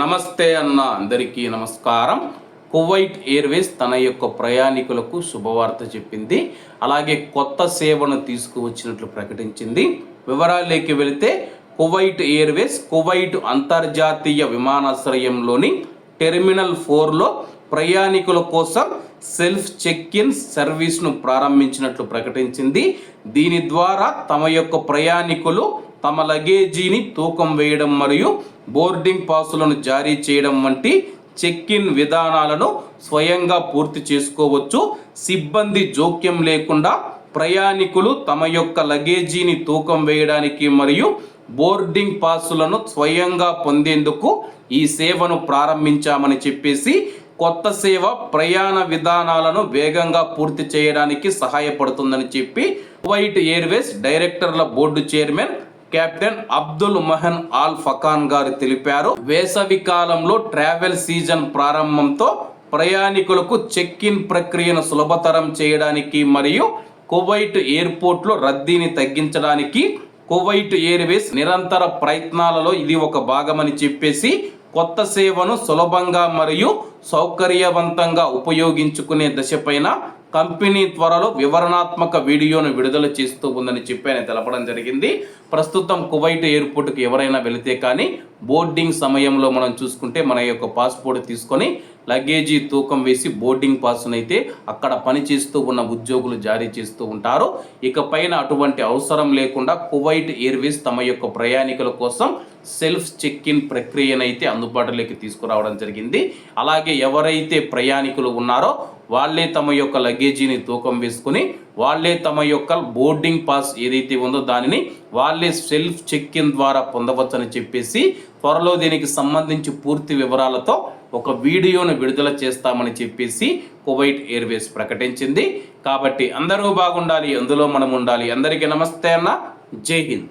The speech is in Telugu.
నమస్తే అన్న అందరికీ నమస్కారం. కువైట్ ఎయిర్వేస్ తన యొక్క ప్రయాణికులకు శుభవార్త చెప్పింది. అలాగే కొత్త సేవను తీసుకువచ్చినట్లు ప్రకటించింది. వివరాల్లోకి వెళితే కువైట్ ఎయిర్వేస్ కువైట్ అంతర్జాతీయ విమానాశ్రయంలోని టెర్మినల్ ఫోర్లో ప్రయాణికుల కోసం సెల్ఫ్ చెక్ ఇన్ సర్వీస్ను ప్రారంభించినట్లు ప్రకటించింది. దీని ద్వారా తమ యొక్క ప్రయాణికులు తమ లగేజీని తూకం వేయడం మరియు బోర్డింగ్ పాసులను జారీ చేయడం వంటి చెక్ ఇన్ విధానాలను స్వయంగా పూర్తి చేసుకోవచ్చు. సిబ్బంది జోక్యం లేకుండా ప్రయాణికులు తమ యొక్క లగేజీని తూకం వేయడానికి మరియు బోర్డింగ్ పాసులను స్వయంగా పొందేందుకు ఈ సేవను ప్రారంభించామని చెప్పేసి కొత్త సేవ ప్రయాణ విధానాలను వేగంగా పూర్తి చేయడానికి సహాయపడుతుందని చెప్పి వైట్ ఎయిర్వేస్ డైరెక్టర్ల board chairman captain Abdul Mahan Al Fakan గారు తెలిపారు. వేసవి కాలంలో ట్రావెల్ సీజన్ ప్రారంభంతో ప్రయాణికులకు చెక్ ఇన్ ప్రక్రియను సులభతరం చేయడానికి మరియు కువైట్ ఎయిర్పోర్ట్లో రద్దీని తగ్గించడానికి కువైట్ ఎయిర్వేస్ నిరంతర ప్రయత్నాలలో ఇది ఒక భాగమని చెప్పేసి కొత్త సేవను సులభంగా మరియు సౌకర్యవంతంగా ఉపయోగించుకునే దశపైన కంపెనీ త్వరలో వివరణాత్మక వీడియోను విడుదల చేస్తూ ఉందని చెప్పి ఆయన తెలపడం జరిగింది. ప్రస్తుతం కువైట్ ఎయిర్పోర్ట్కి ఎవరైనా వెళితే కానీ బోర్డింగ్ సమయంలో మనం చూసుకుంటే మన యొక్క పాస్పోర్ట్ తీసుకొని లగేజీ తూకం వేసి బోర్డింగ్ పాస్ను అయితే అక్కడ పనిచేస్తూ ఉన్న ఉద్యోగులు జారీ చేస్తూ ఉంటారు. ఇక పైన అటువంటి అవసరం లేకుండా కువైట్ ఎయిర్వేస్ తమ యొక్క ప్రయాణికుల కోసం సెల్ఫ్ చెక్ ఇన్ ప్రక్రియనైతే అందుబాటులోకి తీసుకురావడం జరిగింది. అలాగే ఎవరైతే ప్రయాణికులు ఉన్నారో వాళ్ళే తమ యొక్క లగేజీని తూకం వేసుకుని వాళ్ళే తమ యొక్క బోర్డింగ్ పాస్ ఏదైతే ఉందో దానిని వాళ్ళే సెల్ఫ్ చెక్ ఇన్ ద్వారా పొందవచ్చని చెప్పేసి త్వరలో దీనికి సంబంధించి పూర్తి వివరాలతో ఒక వీడియోను విడుదల చేస్తామని చెప్పేసి కువైట్ ఎయిర్వేస్ ప్రకటించింది. కాబట్టి అందరూ బాగుండాలి అందులో మనం ఉండాలి అందరికీ నమస్తే అన్న. జై హింద్.